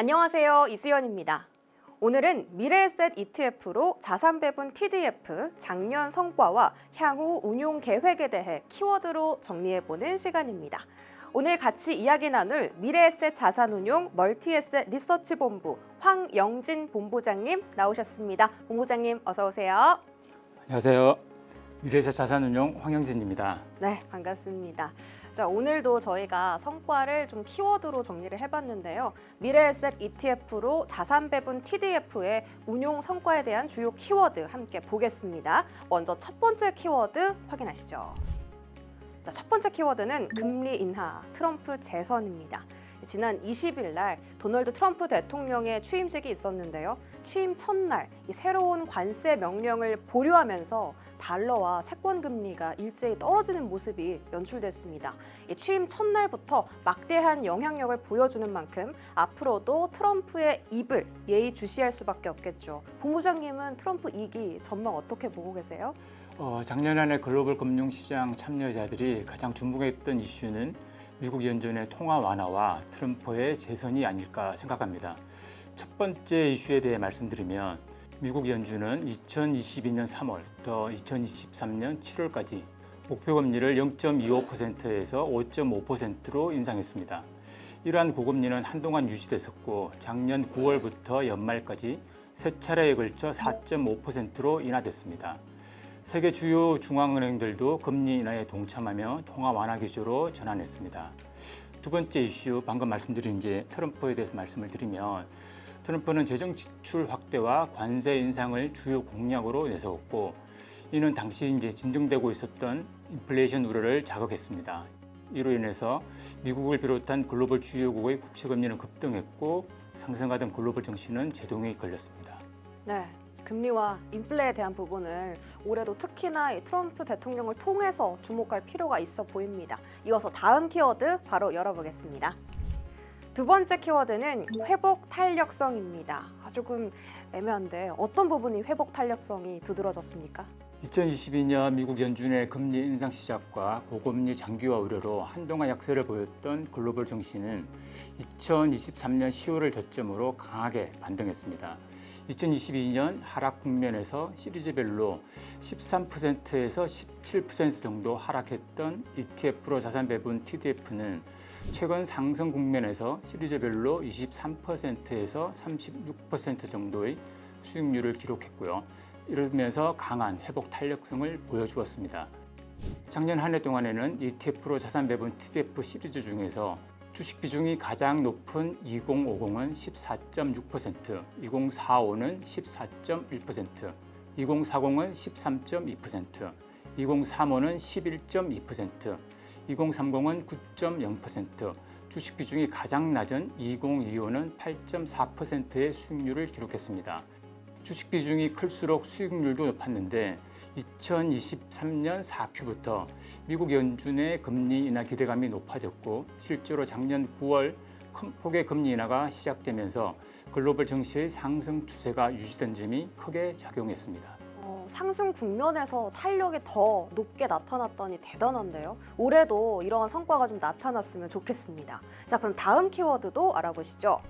안녕하세요. 이수연입니다. 오늘은 미래에셋 ETF로 자산 배분 TDF 작년 성과와 향후 운용 계획에 대해 키워드로 정리해보는 시간입니다. 오늘 같이 이야기 나눌 미래에셋 자산운용 멀티에셋 리서치 본부 황영진 본부장님 나오셨습니다. 본부장님 어서 오세요. 안녕하세요. 미래에셋 자산운용 황영진입니다. 네, 반갑습니다. 자, 오늘도 저희가 성과를 좀 키워드로 정리를 해봤는데요. 미래에셋 ETF로 자산 배분 TDF의 운용 성과에 대한 주요 키워드 함께 보겠습니다. 먼저 첫 번째 키워드 확인하시죠. 자, 첫 번째 키워드는 금리 인하, 트럼프 재선입니다. 지난 20일 날 도널드 트럼프 대통령의 취임식이 있었는데요. 취임 첫날 이 새로운 관세 명령을 보류하면서 달러와 채권 금리가 일제히 떨어지는 모습이 연출됐습니다. 이 취임 첫날부터 막대한 영향력을 보여주는 만큼 앞으로도 트럼프의 입을 예의 주시할 수밖에 없겠죠. 본부장님은 트럼프 2기 전망 어떻게 보고 계세요? 어, 작년 한해 글로벌 금융시장 참여자들이 가장 주목했던 이슈는 미국 연준의 통화 완화와 트럼프의 재선이 아닐까 생각합니다. 첫 번째 이슈에 대해 말씀드리면 미국 연준은 2022년 3월부터 2023년 7월까지 목표 금리를 0.25%에서 5.5%로 인상했습니다. 이러한 고금리는 한동안 유지됐었고 작년 9월부터 연말까지 세 차례에 걸쳐 4.5%로 인하됐습니다. 세계 주요 중앙은행들도 금리 인하에 동참하며 통화 완화 기조로 전환했습니다. 두 번째 이슈 방금 말씀드린 이제 트럼프에 대해서 말씀을 드리면 트럼프는 재정 지출 확대와 관세 인상을 주요 공약으로 내세웠고 이는 당시 이제 진정되고 있었던 인플레이션 우려를 자극했습니다. 이로 인해서 미국을 비롯한 글로벌 주요국의 국채 금리는 급등했고 상승하던 글로벌 증시는 제동이 걸렸습니다. 네. 금리와 인플레에 대한 부분을 올해도 특히나 이 트럼프 대통령을 통해서 주목할 필요가 있어 보입니다. 이어서 다음 키워드 바로 열어보겠습니다. 두 번째 키워드는 회복 탄력성입니다. 아, 조금 애매한데 어떤 부분이 회복 탄력성이 두드러졌습니까? 2022년 미국 연준의 금리 인상 시작과 고금리 장기화 우려로 한동안 약세를 보였던 글로벌 증시는 2023년 10월을 저점으로 강하게 반등했습니다. 2022년 하락 국면에서 시리즈별로 13%에서 17% 정도 하락했던 ETF 자산 배분 TDF는 최근 상승 국면에서 시리즈별로 23%에서 36% 정도의 수익률을 기록했고요. 이러면서 강한 회복 탄력성을 보여주었습니다. 작년 한 해 동안에는 ETF로 자산 배분 TDF 시리즈 중에서 주식 비중이 가장 높은 2050은 14.6%, 2045는 14.1%, 2040은 13.2%, 2035는 11.2%, 2030은 9.0%, 주식 비중이 가장 낮은 2025는 8.4%의 수익률을 기록했습니다. 주식 비중이 클수록 수익률도 높았는데 2023년 4Q부터 미국 연준의 금리 인하 기대감이 높아졌고 실제로 작년 9월 큰 폭의 금리 인하가 시작되면서 글로벌 증시의 상승 추세가 유지된 점이 크게 작용했습니다. 어, 상승 국면에서 탄력이 더 높게 나타났다니 대단한데요. 올해도 이러한 성과가 좀 나타났으면 좋겠습니다. 자, 그럼 다음 키워드도 알아보시죠.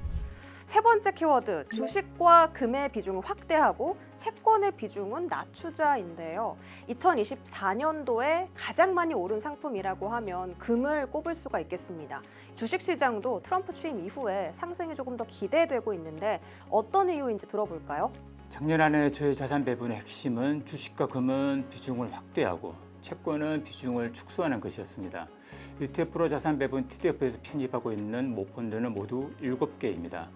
세 번째 키워드 주식과 금의 비중을 확대하고 채권의 비중은 낮추자인데요. 2024년도에 가장 많이 오른 상품이라고 하면 금을 꼽을 수가 있겠습니다. 주식 시장도 트럼프 취임 이후에 상승이 조금 더 기대되고 있는데 어떤 이유인지 들어볼까요? 작년 한 해 저희 자산 배분의 핵심은 주식과 금은 비중을 확대하고 채권은 비중을 축소하는 것이었습니다. ETF로 자산 배분 TDF에서 편입하고 있는 모펀드는 모두 7개입니다.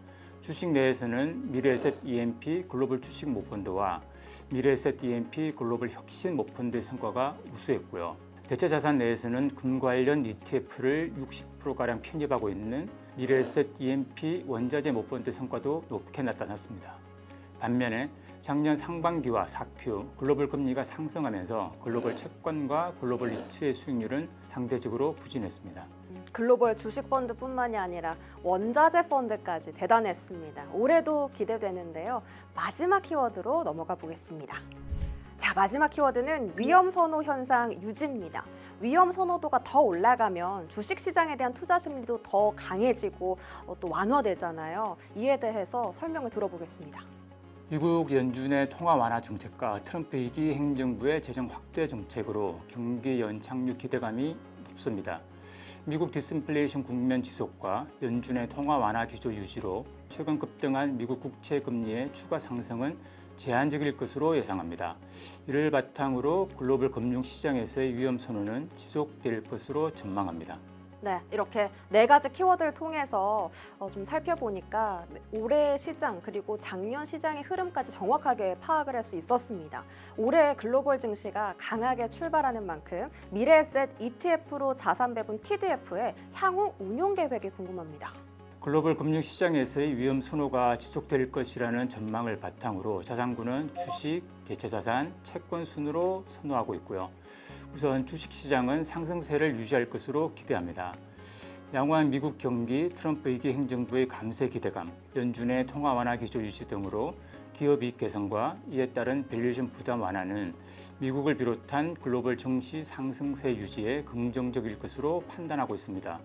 주식 내에서는 미래에셋 EMP 글로벌 주식 모펀드와 미래에셋 EMP 글로벌 혁신 모펀드의 성과가 우수했고요. 대체 자산 내에서는 금 관련 ETF를 60%가량 편입하고 있는 미래에셋 EMP 원자재 모펀드 성과도 높게 나타났습니다. 반면에 작년 상반기와 4Q 글로벌 금리가 상승하면서 글로벌 채권과 글로벌 리츠의 수익률은 상대적으로 부진했습니다. 글로벌 주식 펀드뿐만이 아니라 원자재 펀드까지 대단했습니다. 올해도 기대되는데요. 마지막 키워드로 넘어가 보겠습니다. 자, 마지막 키워드는 위험 선호 현상 유지입니다. 위험 선호도가 더 올라가면 주식 시장에 대한 투자 심리도 더 강해지고 어, 또 완화되잖아요. 이에 대해서 설명을 들어보겠습니다. 미국 연준의 통화 완화 정책과 트럼프 2기 행정부의 재정 확대 정책으로 경기 연착륙 기대감이 높습니다. 미국 디스인플레이션 국면 지속과 연준의 통화 완화 기조 유지로 최근 급등한 미국 국채 금리의 추가 상승은 제한적일 것으로 예상합니다. 이를 바탕으로 글로벌 금융 시장에서의 위험 선언은 지속될 것으로 전망합니다. 네, 이렇게 네 가지 키워드를 통해서 어, 좀 살펴보니까 올해 시장 그리고 작년 시장의 흐름까지 정확하게 파악을 할 수 있었습니다. 올해 글로벌 증시가 강하게 출발하는 만큼 미래에셋 ETF로 자산 배분 TDF의 향후 운용 계획이 궁금합니다. 글로벌 금융 시장에서의 위험 선호가 지속될 것이라는 전망을 바탕으로 자산군은 주식, 대체 자산, 채권 순으로 선호하고 있고요. 우선 주식 시장은 상승세를 유지할 것으로 기대합니다. 양호한 미국 경기, 트럼프 2기 행정부의 감세 기대감, 연준의 통화 완화 기조 유지 등으로 기업 이익 개선과 이에 따른 밸류에이션 부담 완화는 미국을 비롯한 글로벌 증시 상승세 유지에 긍정적일 것으로 판단하고 있습니다.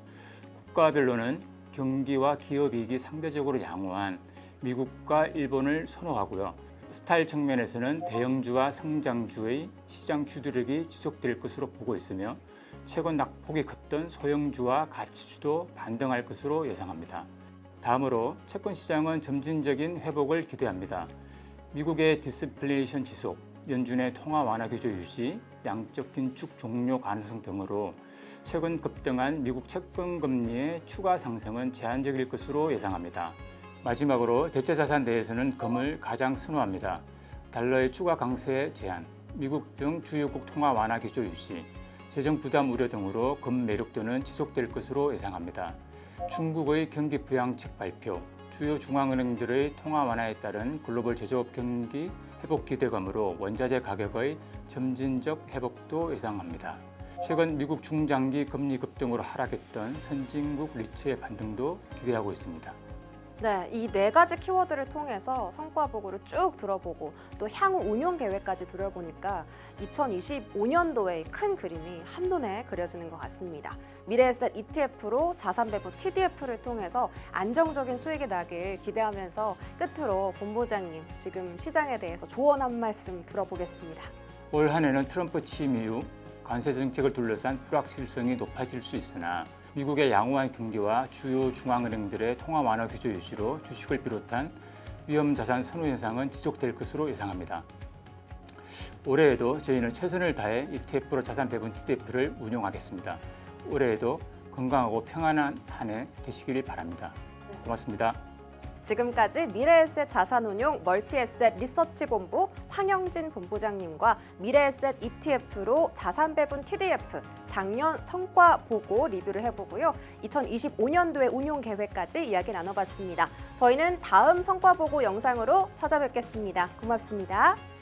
국가별로는 경기와 기업 이익이 상대적으로 양호한 미국과 일본을 선호하고요. 스타일 측면에서는 대형주와 성장주의 시장 주도력이 지속될 것으로 보고 있으며 최근 낙폭이 컸던 소형주와 가치주도 반등할 것으로 예상합니다. 다음으로 채권 시장은 점진적인 회복을 기대합니다. 미국의 디스플레이션 지속, 연준의 통화 완화 규제 유지, 양적 긴축 종료 가능성 등으로 최근 급등한 미국 채권 금리의 추가 상승은 제한적일 것으로 예상합니다. 마지막으로 대체 자산 내에서는 금을 가장 선호합니다. 달러의 추가 강세 제한, 미국 등 주요국 통화 완화 기조 유지, 재정 부담 우려 등으로 금 매력도는 지속될 것으로 예상합니다. 중국의 경기 부양책 발표, 주요 중앙은행들의 통화 완화에 따른 글로벌 제조업 경기 회복 기대감으로 원자재 가격의 점진적 회복도 예상합니다. 최근 미국 중장기 금리 급등으로 하락했던 선진국 리츠의 반등도 기대하고 있습니다. 네, 이 네 가지 키워드를 통해서 성과 보고를 쭉 들어보고 또 향후 운용 계획까지 들어보니까 2025년도의 큰 그림이 한눈에 그려지는 것 같습니다. 미래에셋 ETF로 자산 배분 TDF를 통해서 안정적인 수익이 나길 기대하면서 끝으로 본부장님 지금 시장에 대해서 조언 한 말씀 들어보겠습니다. 올 한해는 트럼프 취임 이후 관세 정책을 둘러싼 불확실성이 높아질 수 있으나 미국의 양호한 경기와 주요 중앙은행들의 통화 완화 규제 유지로 주식을 비롯한 위험 자산 선호 현상은 지속될 것으로 예상합니다. 올해에도 저희는 최선을 다해 ETF로 자산 배분 TDF를 운용하겠습니다. 올해에도 건강하고 평안한 한 해 되시길 바랍니다. 고맙습니다. 지금까지 미래에셋 자산운용 멀티에셋 리서치본부 황영진 본부장님과 미래에셋 ETF로 자산 배분 TDF 작년 성과 보고 리뷰를 해보고요. 2025년도의 운용 계획까지 이야기 나눠봤습니다. 저희는 다음 성과 보고 영상으로 찾아뵙겠습니다. 고맙습니다.